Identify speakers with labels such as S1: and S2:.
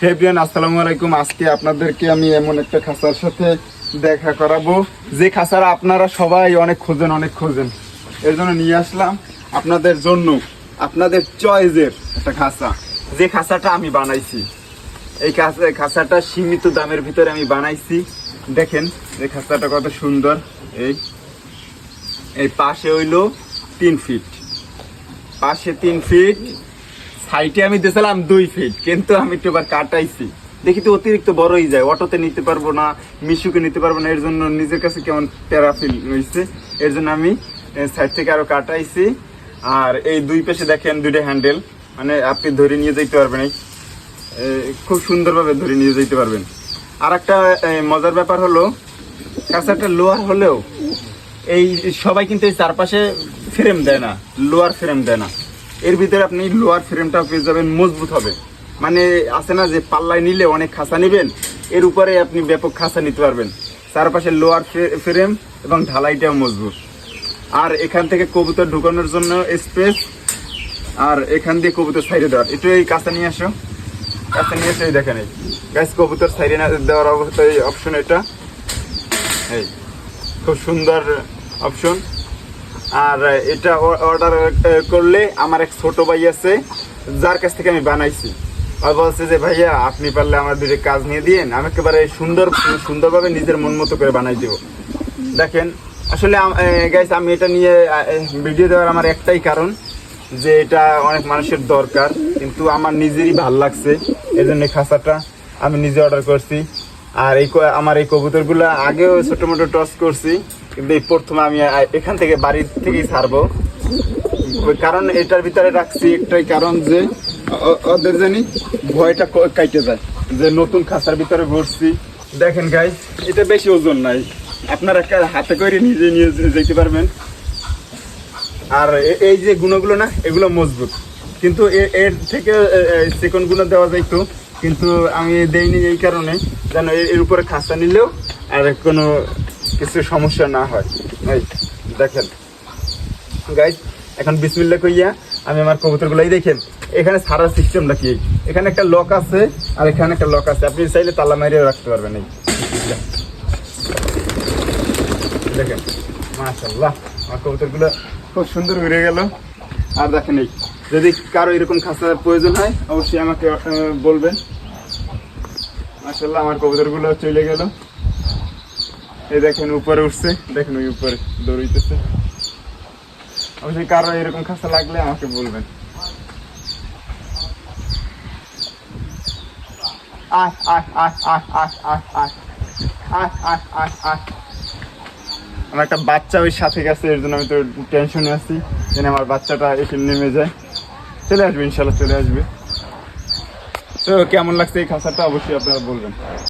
S1: ফেব্রিয়ান আসসালামু আলাইকুম। আজকে আপনাদেরকে আমি এমন একটা খাঁচার সাথে দেখা করাবো। যে খাঁচারা আপনারা সবাই অনেক খোঁজেন অনেক খোঁজেন। এর জন্য নিয়ে আসলাম আপনাদের জন্য, আপনাদের চয়েসের একটা খাঁচা যে খাঁচাটা আমি বানাইছি, এই খাঁচা খাঁচাটা সীমিত দামের ভিতরে আমি বানাইছি। দেখেন যে খাঁচাটা কত সুন্দর। এই এই পাশে হইল তিন ফিট। পাশে তিন ফিট সাইটে আমি দিয়েছিলাম দুই ফিট কিন্তু আমি একটু এবার কাটাইছি। দেখি তো অতিরিক্ত বড়ই যায়, অটোতে নিতে পারব না, মিশুকে নিতে পারব না, এর জন্য নিজের কাছে কেমন প্যারা ফিল হয়েছে এর জন্য আমি সাইড থেকে আরও কাটাইছি। আর এই দুই পাশে দেখেন দুইটা হ্যান্ডেল মানে আপনি ধরে নিয়ে যেতে পারবেন এই খুব সুন্দরভাবে ধরে নিয়ে যেতে পারবেন। আর একটা মজার ব্যাপার হলো কাঁচাটা লোয়ার হলেও, এই সবাই কিন্তু এই চারপাশে ফ্রেম দেয় না, লোয়ার ফ্রেম দেয় না। এর ভিতরে আপনি লোয়ার ফ্রেমটা পেয়ে যাবেন, মজবুত হবে। মানে আছে না যে, পাল্লায় নিলে অনেক খাঁচা নেবেন, এর উপরে আপনি ব্যাপক খাঁচা নিতে পারবেন। চারপাশে লোয়ার ফ্রেম এবং ঢালাইটাও মজবুত। আর এখান থেকে কবুতর ঢুকানোর জন্য স্পেস আর এখান দিয়ে কবুতর সাইডে দেওয়ার। একটু এই কাঁচা নিয়ে আসো। কাঁচা নিয়ে এসে দেখেন এই। গ্যাস কবুতর সাইডে না দেওয়ার অবস্থা, এই অপশন এটা। এই, খুব সুন্দর অপশন আর এটা অর্ডার করলে আমার এক ছোট ভাই আছে, যার কাছ থেকে আমি বানাইছি। আর বলছে যে, ভাইয়া, আপনি পারলে আমার দুটো কাজ নিয়ে দিয়েন, আমি একেবারে সুন্দর, সুন্দরভাবে নিজের মন মতো করে বানাই দেবো। দেখেন, আসলে গাইস আমি এটা নিয়ে ভিডিও দেওয়ার আমার একটাই কারণ যে, এটা অনেক মানুষের দরকার, কিন্তু আমার নিজেরই ভালো লাগছে। এই জন্য খাঁচাটা আমি নিজে অর্ডার করছি। আর এই আমার এই কবুতরগুলো আগেও ছোটো মোটো টস করছি। কিন্তু এই প্রথমে আমি এখান থেকে বাড়ি থেকেই ছাড়বো। কারণ এটার ভিতরে রাখছি একটাই কারণ যে ওদের জানি ভয়টা কাইটে যায়। যে নতুন খাঁচার ভিতরে ভরছি দেখেন গাই এটা বেশি ওজন নাই। আপনারা হাতে করে নিজে নিয়ে যেতে পারবেন। আর এই যে গুণগুলো না, এগুলো মজবুত। কিন্তু এর থেকে সেকেন্ডগুলো দেওয়া যাইতো কিন্তু আমি দেইনি এই কারণে। যেন এর- উপরে খাস্তা নিলেও আর কোনো কিছু সমস্যা না হয়। এই, দেখেন। গাইজ এখন বিসমিল্লা কইয়া আমি আমার কবুতরগুলাই দেখেন। এখানে সারা সিস্টেমটা কি এখানে একটা লক আছে আর এখানে একটা লক আছে। আপনি চাইলে তালা মারিয়ে রাখতে পারবেন এই। দেখেন মাশাল্লাহ আমার কবুতরগুলো খুব সুন্দর ঘুরে গেল। আর দেখেন এই, যদি কারও এরকম খাঁচার প্রয়োজন হয়, অবশ্যই আমাকে বলবেন। মাশাল্লাহ আমার কবুতরগুলো চলে গেল। এই দেখেন উপরে উঠছে দেখেন ওই উপরে দৌড়িতেছে অবশ্যই কারও এরকম খাঁচা লাগলে আমাকে বলবেন আহ আহ আহ আমার একটা বাচ্চা ওই সাথে গেছে এর জন্য আমি তো টেনশনে আছি যেন আমার বাচ্চাটা এসে নেমে যায় চলে আসবে ইনশাল্লাহ চলে আসবে তো কেমন লাগছে এই খাঁচাটা অবশ্যই আপনারা বলবেন